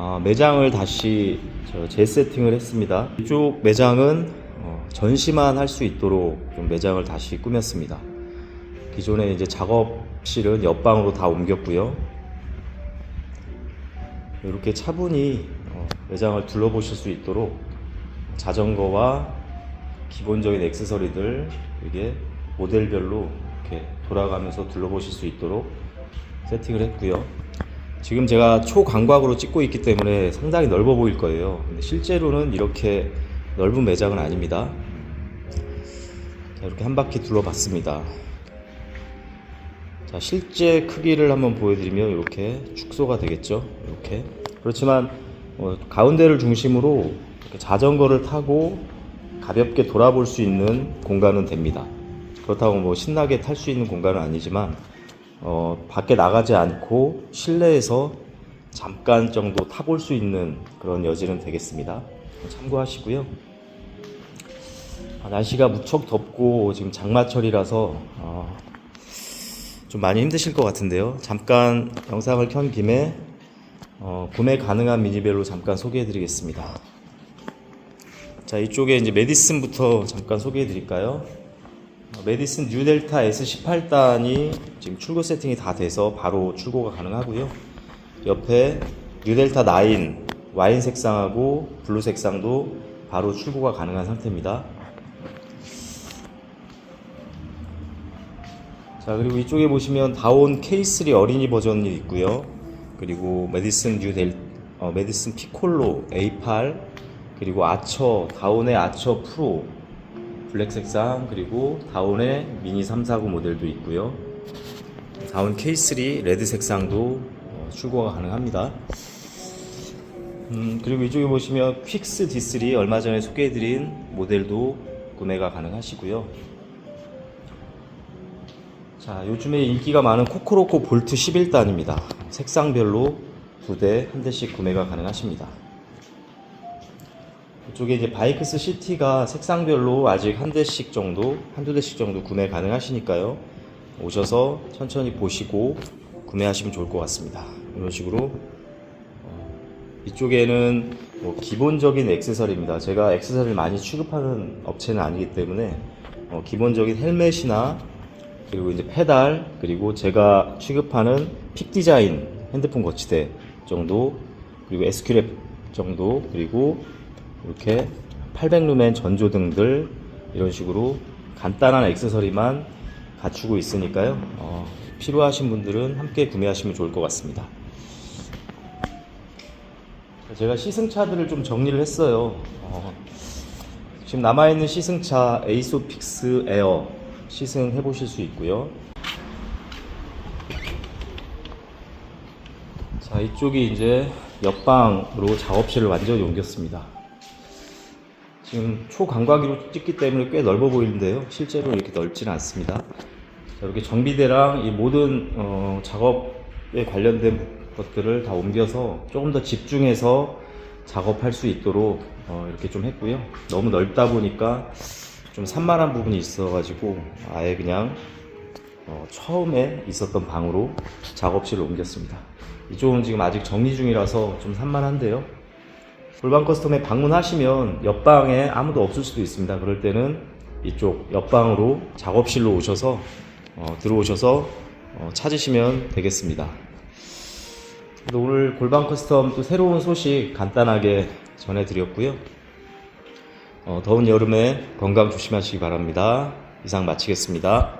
어, 매장을 다시 저 재세팅을 했습니다. 이쪽 매장은 어, 전시만 할 수 있도록 좀 매장을 다시 꾸몄습니다. 기존에 이제 작업실은 옆방으로 다 옮겼고요. 이렇게 차분히 어, 매장을 둘러보실 수 있도록 자전거와 기본적인 액세서리들 이게 모델별로 이렇게 돌아가면서 둘러보실 수 있도록 세팅을 했고요. 지금 제가 초광각으로 찍고 있기 때문에 상당히 넓어 보일 거예요. 근데 실제로는 이렇게 넓은 매장은 아닙니다. 자, 이렇게 한 바퀴 둘러봤습니다. 자, 실제 크기를 한번 보여드리면 이렇게 축소가 되겠죠. 이렇게. 그렇지만 어, 가운데를 중심으로 자전거를 타고 가볍게 돌아볼 수 있는 공간은 됩니다. 그렇다고 뭐 신나게 탈 수 있는 공간은 아니지만 어, 밖에 나가지 않고 실내에서 잠깐 정도 타볼 수 있는 그런 여지는 되겠습니다. 참고하시고요. 아, 날씨가 무척 덥고 지금 장마철이라서 어, 좀 많이 힘드실 것 같은데요. 잠깐 영상을 켠 김에 어, 구매 가능한 미니벨로 잠깐 소개해 드리겠습니다. 자, 이쪽에 이제 메디슨부터 잠깐 소개해 드릴까요? 어, 메디슨 뉴델타 S18단이 지금 출고 세팅이 다 돼서 바로 출고가 가능하고요. 옆에 뉴델타 9 와인 색상하고 블루 색상도 바로 출고가 가능한 상태입니다. 자 그리고 이쪽에 보시면 다온 K3 어린이 버전이 있고요. 그리고 메디슨 뉴델 어, 메디슨 피콜로 A8 그리고 아처 다온의 아처 프로 블랙 색상 그리고 다온의 미니 349 모델도 있고요. 다온 K3 레드 색상도 어, 출고가 가능합니다. 음, 그리고 이쪽에 보시면 퀵스 D3 얼마 전에 소개해드린 모델도 구매가 가능하시고요. 자, 요즘에 인기가 많은 코코로코 볼트 11단입니다. 색상별로 두 대, 한 대씩 구매가 가능하십니다. 이쪽에 이제 바이크스 시티가 색상별로 아직 한 대씩 정도, 한두 대씩 정도 구매 가능하시니까요. 오셔서 천천히 보시고 구매하시면 좋을 것 같습니다. 이런 식으로 어, 이쪽에는 뭐 기본적인 액세서리입니다. 제가 액세서리를 많이 취급하는 업체는 아니기 때문에 어, 기본적인 헬멧이나 그리고 이제 페달 그리고 제가 취급하는 픽 디자인 핸드폰 거치대 정도 그리고 SQ랩 정도 그리고 이렇게 800루멘 전조등들 이런 식으로 간단한 액세서리만 갖추고 있으니까요 어, 필요하신 분들은 함께 구매하시면 좋을 것 같습니다 제가 시승차들을 좀 정리를 했어요 어, 지금 남아있는 시승차 에이소픽스 에어 시승 해 보실 수 있고요. 자, 이쪽이 이제 옆방으로 작업실을 완전히 옮겼습니다. 지금 초광각이로 찍기 때문에 꽤 넓어 보이는데요. 실제로 이렇게 넓지는 않습니다. 자, 이렇게 정비대랑 이 모든 어, 작업에 관련된 것들을 다 옮겨서 조금 더 집중해서 작업할 수 있도록 어, 이렇게 좀 했고요. 너무 넓다 보니까 좀 산만한 부분이 있어가지고 아예 그냥 어, 처음에 있었던 방으로 작업실을 옮겼습니다. 이쪽은 지금 아직 정리 중이라서 좀 산만한데요. 골반 커스텀에 방문하시면 옆방에 아무도 없을 수도 있습니다. 그럴 때는 이쪽 옆방으로 작업실로 오셔서 어, 들어오셔서 어, 찾으시면 되겠습니다. 오늘 골반 커스텀 또 새로운 소식 간단하게 전해드렸고요. 어, 더운 여름에 건강 조심하시기 바랍니다. 이상 마치겠습니다.